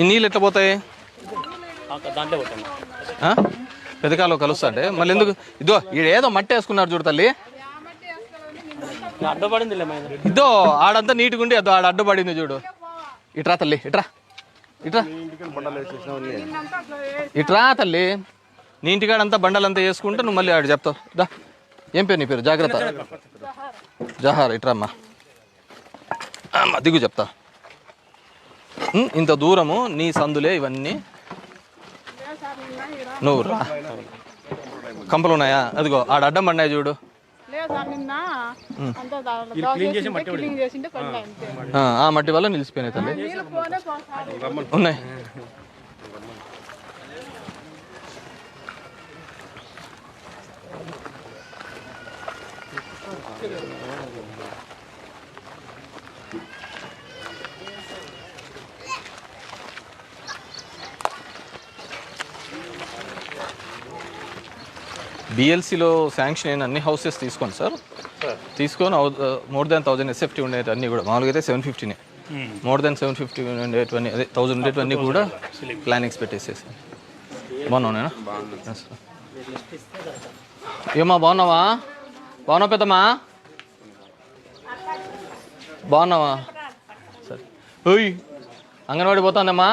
ఈ నీళ్ళు ఎట్లా పోతాయి? దాంట్లో? పెదకాలో కలుస్తా అంటే? మళ్ళీ ఎందుకు? ఇదో ఈడ ఏదో మట్టి వేసుకున్నారు చూడు తల్లి. ఇదో ఆడంతా నీట్గా ఉండి అదో ఆడ అడ్డుపడింది చూడు. ఇట్రా తల్లి ఇట్రా ఇట్రా ఇట్రా తల్లి. నీ ఇంటికాడంతా బండలంతా వేసుకుంటే నువ్వు మళ్ళీ ఆడు చెప్తావు. దా. ఏం పేరు నీ పేరు? జాగ్రత్త. జహార్ ఇట్రా అమ్మా అమ్మా దిగు చెప్తా. ఇంత దూరము నీ సందులే ఇవన్నీ. నువ్వు రా. కంపలు ఉన్నాయా అదిగో ఆడ అడ్డం పడినాయి చూడు. ఆ, మట్టి వల్ల నిలిచిపోయినాయి తల్లి. నీళ్ళు పోనే పోసారు బిఎల్సిలో శాంక్షన్ అయిన అన్ని హౌసెస్ తీసుకోండి సార్. తీసుకొని మోర్ దాన్ థౌజండ్ ఎస్ఎఫ్టీ ఉండేవి అన్నీ కూడా మామూలుగా అయితే సెవెన్ ఫిఫ్టీనే. మోర్ దాన్ సెవెన్ ఫిఫ్టీ ఉండేటివన్నీ అదే థౌజండ్ ఉండేటివన్నీ కూడా ప్లానింగ్స్ పెట్టేసేసి. బాగున్నావునా ఏమా బాగున్నావా? బాగున్నావు పెద్దమ్మా? బాగున్నావా? సరే. అంగన్వాడి పోతుందమ్మా?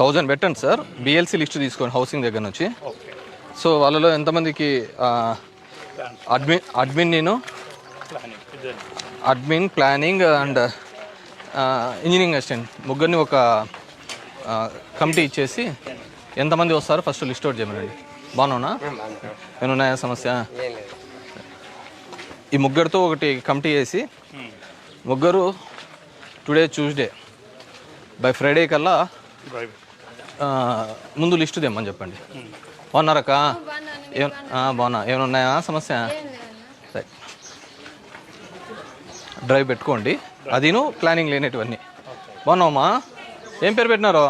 థౌజండ్ పెట్టండి సార్. బిఎల్సి లిస్ట్ తీసుకోండి హౌసింగ్ దగ్గర నుంచి. సో వాళ్ళలో ఎంతమందికి అడ్మిన్ అడ్మిన్ నేను? Admin planning and engineering assistant. ముగ్గురిని ఒక కమిటీ ఇచ్చేసి ఎంతమంది వస్తారో ఫస్ట్ లిస్ట్ అవుట్ చేయమనండి. బాగున్నా ఏమన్నాయా సమస్య? ఈ ముగ్గురితో ఒకటి కమిటీ వేసి ముగ్గురు టుడే ట్యూస్డే. బై ఫ్రైడే కల్లా ముందు లిస్టు తెమ్మని చెప్పండి. బాగున్నారక్క? బాగున్నా. ఏమైనా ఉన్నాయా? సమస్య? రైట్ డ్రైవ్ పెట్టుకోండి. అదిను ప్లానింగ్ లేనటువన్నీ. బాగున్నావమ్మా? ఏం పేరు పెట్టినారు?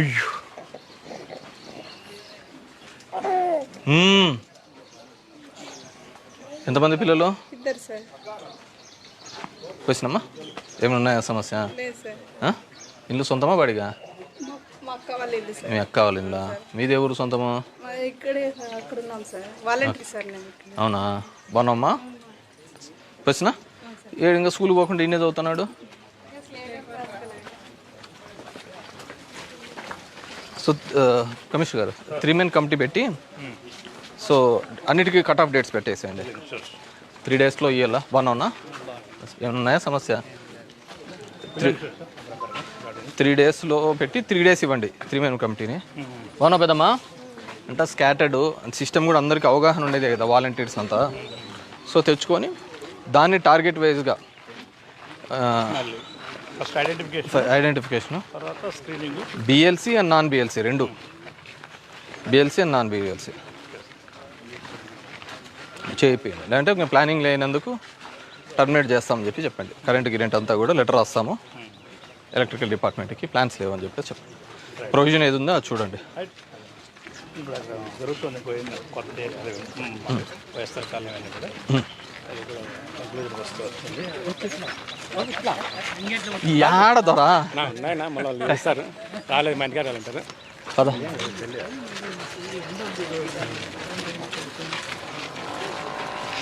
అయ్యో. ఎంతమంది పిల్లలు? వచ్చినమ్మా ఏమైనా ఉన్నాయా సమస్య? ఇల్లు సొంతమా బాడిగా మా- అక్క వాళ్ళ ఇల్లు సార్. మీ అక్క వాళ్ళ ఇల్లా? మీది ఎవరు సొంతమా? మా ఇక్కడే సార్ అక్కడ ఉన్నాం సార్. వాలంటీర్ సార్ నేను ఇక్కడ. అవునా? బాగున్నావమ్మా? వచ్చినా ఏడు ఇంకా స్కూల్కి పోకుండా ఇన్నే చదువుతున్నాడు? సో ఆ, కమిషనర్ గారు త్రీ మెన్ కమిటీ పెట్టి సో అన్నిటికీ కట్ ఆఫ్ డేట్స్ పెట్టేసేయండి. త్రీ డేస్లో ఇవ్వాలా బాగున్నావునా ఏమైనా ఉన్నాయా? సమస్య? త్రీ త్రీ డేస్లో పెట్టి త్రీ డేస్ ఇవ్వండి త్రీ మెన్ కమిటీని. బాగున్నా పెద్దమ్మా? అంటే స్కాటర్డ్. సిస్టమ్ కూడా అందరికీ అవగాహన ఉండేదే కదా వాలంటీర్స్ అంతా. సో తెచ్చుకొని దాన్ని టార్గెట్ వైజ్గా identification. BLC and non BLC రెండు. BLC and non BLC. చేయిపోయింది లేదంటే మేము ప్లానింగ్ లేనందుకు టర్మినేట్ చేస్తామని చెప్పి చెప్పండి. కరెంట్ గిరెంట్ అంతా కూడా లెటర్ రాస్తాము. ఎలక్ట్రికల్ డిపార్ట్మెంట్కి ప్లాన్స్ లేవని చెప్పి చెప్పండి ప్రొవిజన్ ఏది ఉందో అది చూడండి. జరుగుతుంది పోయింది కొత్త వైఎస్ఆర్ కూడా యాడ దొరా? మళ్ళీ వాళ్ళు రాలేదు మా ఇంటికాడ అంటారు పద.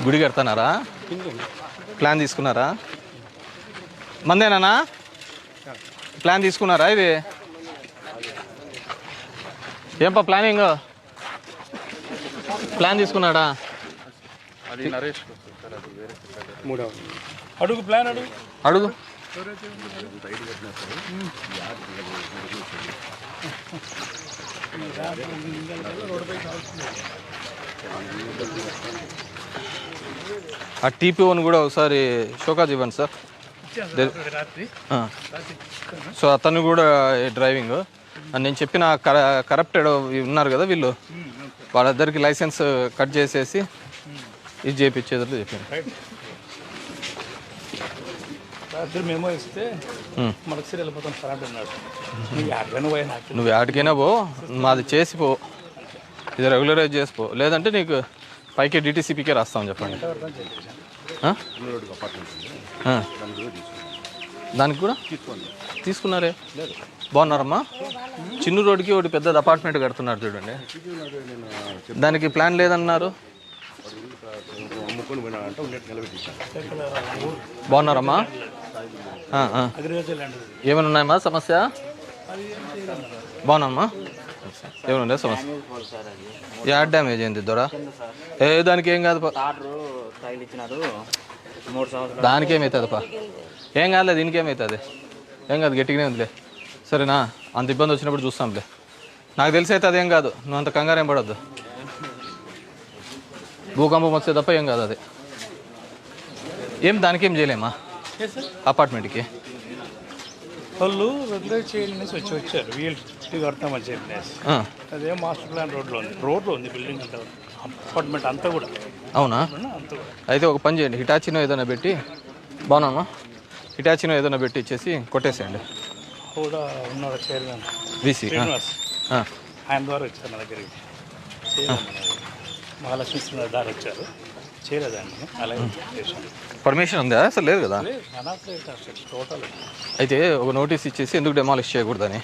గుడి కడతానారా? ప్లాన్ తీసుకున్నారా? మందేనా ప్లాన్ తీసుకున్నారా ఇది? ఏంపా ప్లానింగ్? ప్లాన్ తీసుకున్నాడా? అడుగు ప్లాన్ అడుగు. అడుగు. ఆ టీపీఓని కూడా ఒకసారి షోకాజ్ ఇవ్వండి సార్. సో అతను కూడా డ్రైవింగ్. నేను చెప్పిన కర కరప్టెడ్ ఉన్నారు కదా వీళ్ళు. వాళ్ళిద్దరికి లైసెన్స్ కట్ చేసేసి ఇది చేయించేది చెప్పాను రాత్రి మేము ఇస్తే వెళ్ళిపోతాం సార్ అంటున్నాడు. నువ్వు పోయా నాకు నువ్వు ఆడికైనా పో మాది చేసి పో. ఇది రెగ్యులరైజ్ చేసుకో లేదంటే నీకు పైకి డిటీసీపీకే రాస్తామని చెప్పండి. దానికి కూడా? తీసుకున్నారే? తీసుకున్నారే బాగున్నారమ్మా? చిన్న రోడ్డుకి ఒకటి పెద్ద అపార్ట్మెంట్ కడుతున్నారు చూడండి. దానికి ప్లాన్ లేదన్నారు? బాగున్నారమ్మా? ఏమైనా ఉన్నాయమ్మా సమస్య? బాగున్నామ్మా ఏమైనా సమస్య? యాడ్ డ్యామేజ్ అయింది దొరా. ఏ దానికి ఏం కాదు తగిలిచ్చినారు. మూడు సంవత్సరాలు. దానికి ఏమవుతుంది పా ఏం కాదులే దీనికి ఏమవుతుంది ఏం కాదు గట్టిగానే ఉందిలే. సరేనా? అంత ఇబ్బంది వచ్చినప్పుడు చూస్తాంలే. నాకు తెలిసి అయితే అదేం కాదు. నువ్వు అంత కంగారు ఏం పడద్దు. భూకంపం వస్తే తప్ప ఏం కాదు అది. ఏం దానికి ఏం చేయలేమా అపార్ట్మెంట్కి. వాళ్ళు రెగ్యులర్ చేయాలనేసి వచ్చి వచ్చారు. వీళ్ళు కడతామని చెప్పినేసి ఆ, అదే మాస్టర్ ప్లాన్ రోడ్లో ఉంది. రోడ్లో ఉంది బిల్డింగ్ అంతా. అపార్ట్మెంట్ అంతా కూడా. అవునా? అయితే ఒక పని చేయండి. హిటాచినో ఏదైనా పెట్టి బాగున్నామా హిటాచినో ఏదైనా పెట్టి ఇచ్చేసి కొట్టేసేయండి. కూడా ఉన్నాడు చైర్మన్. శ్రీనివాస్. ఆయన ద్వారా వచ్చారు నా దగ్గరికి. మహాలక్ష్మి ద్వారా వచ్చారు. చేయలేదండి అలాగే పర్మిషన్ ఉందా? అసలు లేదు కదా? టోటల్ అయితే ఒక నోటీస్ ఇచ్చేసి ఎందుకు డెమాలిష్ చేయకూడదని?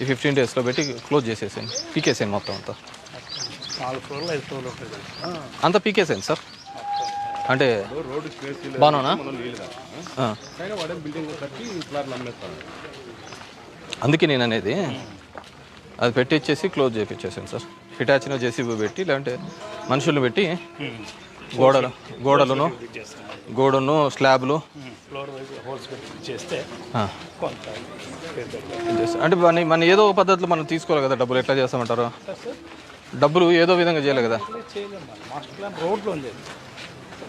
ఈ ఫిఫ్టీన్ డేస్లో పెట్టి క్లోజ్ చేసేసాను పీకేసాను మొత్తం అంతా. నాలుగు ఫ్లోర్లు ఐదు ఫ్లోర్లు ఉంటుంది అంతా పీకేసాను సార్. అంటే రోడ్డు స్పేస్ బాగున్నా బిల్డింగ్ కట్టి ఫ్లాట్లు అమ్మేస్తాను అందుకే నేను అనేది అది పెట్టిచ్చేసి క్లోజ్ చేయించేసాను సార్. హిటాచినో జేసీబీ పెట్టి లేదంటే మనుషులు పెట్టి గోడలు గోడలను గోడను స్లాబ్లు అంటే మన మన ఏదో ఒక పద్ధతిలో మనం తీసుకోవాలి కదా డబ్బులు. ఎట్లా చేస్తామంటారు? డబ్బులు ఏదో విధంగా చేయాలి కదా. మాస్టర్ ప్లాన్ రోడ్లో ఉంది. అది.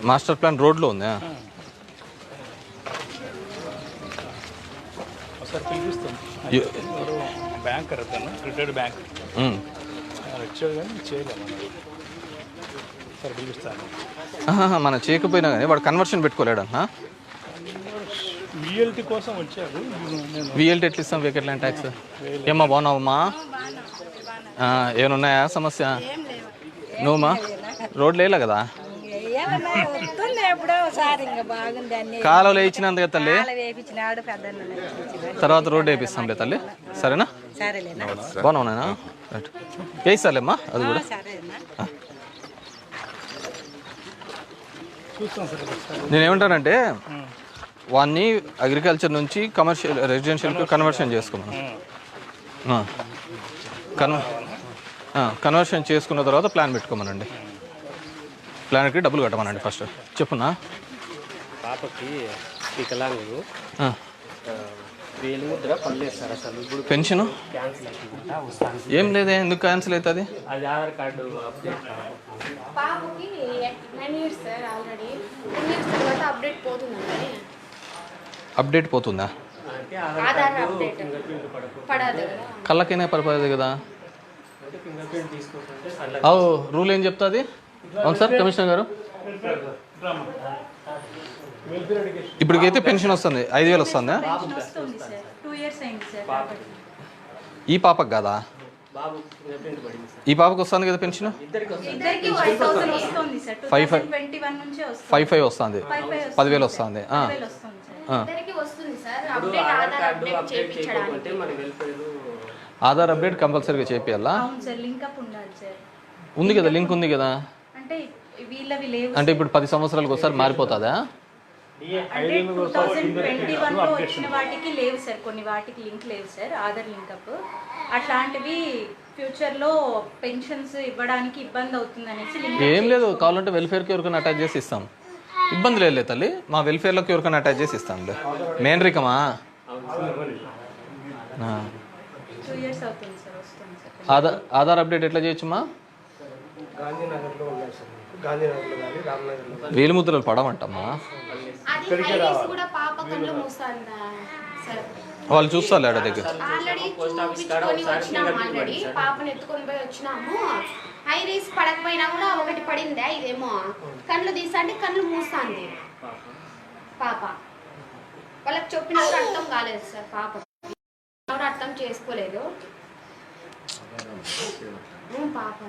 మాస్టర్ ప్లాన్ రోడ్లో ఉందా? ఒకసారి పిలిపిస్తాం. యు- ఎవరు బ్యాంకర్ అతను రిటైర్డ్ బ్యాంక్ ఉమ్. వచ్చాడు కానీ చేయలేము మనం పిలిపిస్తాను. చేయకపోయినా కానీ వాడు కన్వర్షన్ పెట్టుకోలేడన్నా విఎల్టీ కోసం వచ్చాడు. విఎల్టీ ఎట్లా ఇస్తాం? వేకెట్ ల్యాండ్ ట్యాక్స్ ఏమ్మా బాగున్నావమ్మా? ఆ, ఏమైనా ఉన్నాయా సమస్య? నువ్వుమా రోడ్లు వేయలే కదా? కాలువలు వేయించినందుకే తల్లి. తర్వాత రోడ్డు వేపిస్తాంలే తల్లి. సరేనా? నాయనా రైట్. వేయిస్తాలేమ్మా అది కూడా. నేనేమంటానంటే వాన్ని అగ్రికల్చర్ నుంచి కమర్షియల్ రెసిడెన్షియల్కి కన్వర్షన్ చేసుకోమను. ఆ. కన్వ ఆ, కన్వర్షన్ చేసుకున్న తర్వాత ప్లాన్ పెట్టుకోమనండి. ప్లాన్కి డబ్బులు కట్టమనండి ఫస్ట్ చెప్పునా పాపకి వికలాంగులు ఆ. వేలు ముద్ర పర్లేదు సార్ అసలు. ఇప్పుడు పెన్షను ఏం లేదే ఎందుకు క్యాన్సిల్ అవుతుంది అది ఆధార్ కార్డు అప్డేట్ పాపకి nine years sir already ten years తర్వాత అప్డేట్ పోతుందండి. అప్డేట్ పోతుందా? ఆధార్ అప్డేట్. పడదు కదా. కళ్ళకైనా పడిపోయేది కదా? అవు రూల్ ఏం చెప్తుంది? అవును సార్ కమిషనర్ గారు. ఇప్పటికైతే పెన్షన్ వస్తుంది ఐదు వేలు వస్తుందా? ఈ పాపకు కాదా? బాబు ఫింగర్ ప్రింట్ పడింది సార్. ఈ పాపకు వస్తుంది కదా పెన్షన్? ఇద్దరికి వస్తుంది. ఇద్దరికి ఫైవ్ ఫైవ్ ఫైవ్ వస్తుంది. ఫైవ్ వస్తుంది. ఆ, పదివేలు వస్తుంది. ఆధార్ అప్డేట్ అప్డేట్ చేయకపోతే చేయించడానికి. మన వెల్ఫేర్ ఆధార్ అప్డేట్ కంపల్సరీగా చేపియాలా? అవును సార్ లింకప్ ఉండాలి సార్. ఉంది కదా లింక్ ఉంది కదా? అంటే వీళ్ళవి లేవు అంటే ఇప్పుడు పది సంవత్సరాలకు ఒకసారి మారిపోతుందా? అంటే టూ ట్వంటీ వచ్చిన వాటికి లేవు సార్ కొన్ని వాటికి లింక్ లేవు సార్ ఆధార్ లింకప్ అట్లాంటివి ఫ్యూచర్లో పెన్షన్స్ ఇవ్వడానికి ఇబ్బంది అవుతుంది అనేసి లింక్ ఏం లేదు కావాలంటే వెల్ఫేర్కి ఎవరికైనా అటాచ్ చేసి ఇస్తాం. ఇబ్బంది లేదు తల్లి. మా వెల్ఫేర్లోకి ఎవరికైనా అటాచ్ చేసి ఇస్తాంలే మెయిన్ రికమా? ఆధార్ ఆధార్ అప్డేట్ ఎట్లా చేయొచ్చుమా గాంధీనగర్లో వేలు ముద్రలు పడమంటమ్మా. వాళ్ళు చూస్తారు ఆడ దగ్గర. ఐ పడకపోయినా కూడా ఒకటి పడిందా ఇదేమో? కళ్ళు తీసాండి కళ్ళు మూస్తాంది పాప. వాళ్ళకి చెప్పిన కూడా అర్థం కాలేదు సార్ పాప. ఎవరు అర్థం చేసుకోలేదు. పాప.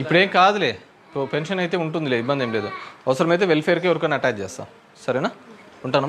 ఇప్పుడేం కాదులే. పెన్షన్ అయితే ఉంటుందిలే ఇబ్బంది ఏం లేదు. అవసరమైతే వెల్ఫేర్కి ఎవరికైనా అటాచ్ చేస్తాం. సరేనా? ఉంటాను.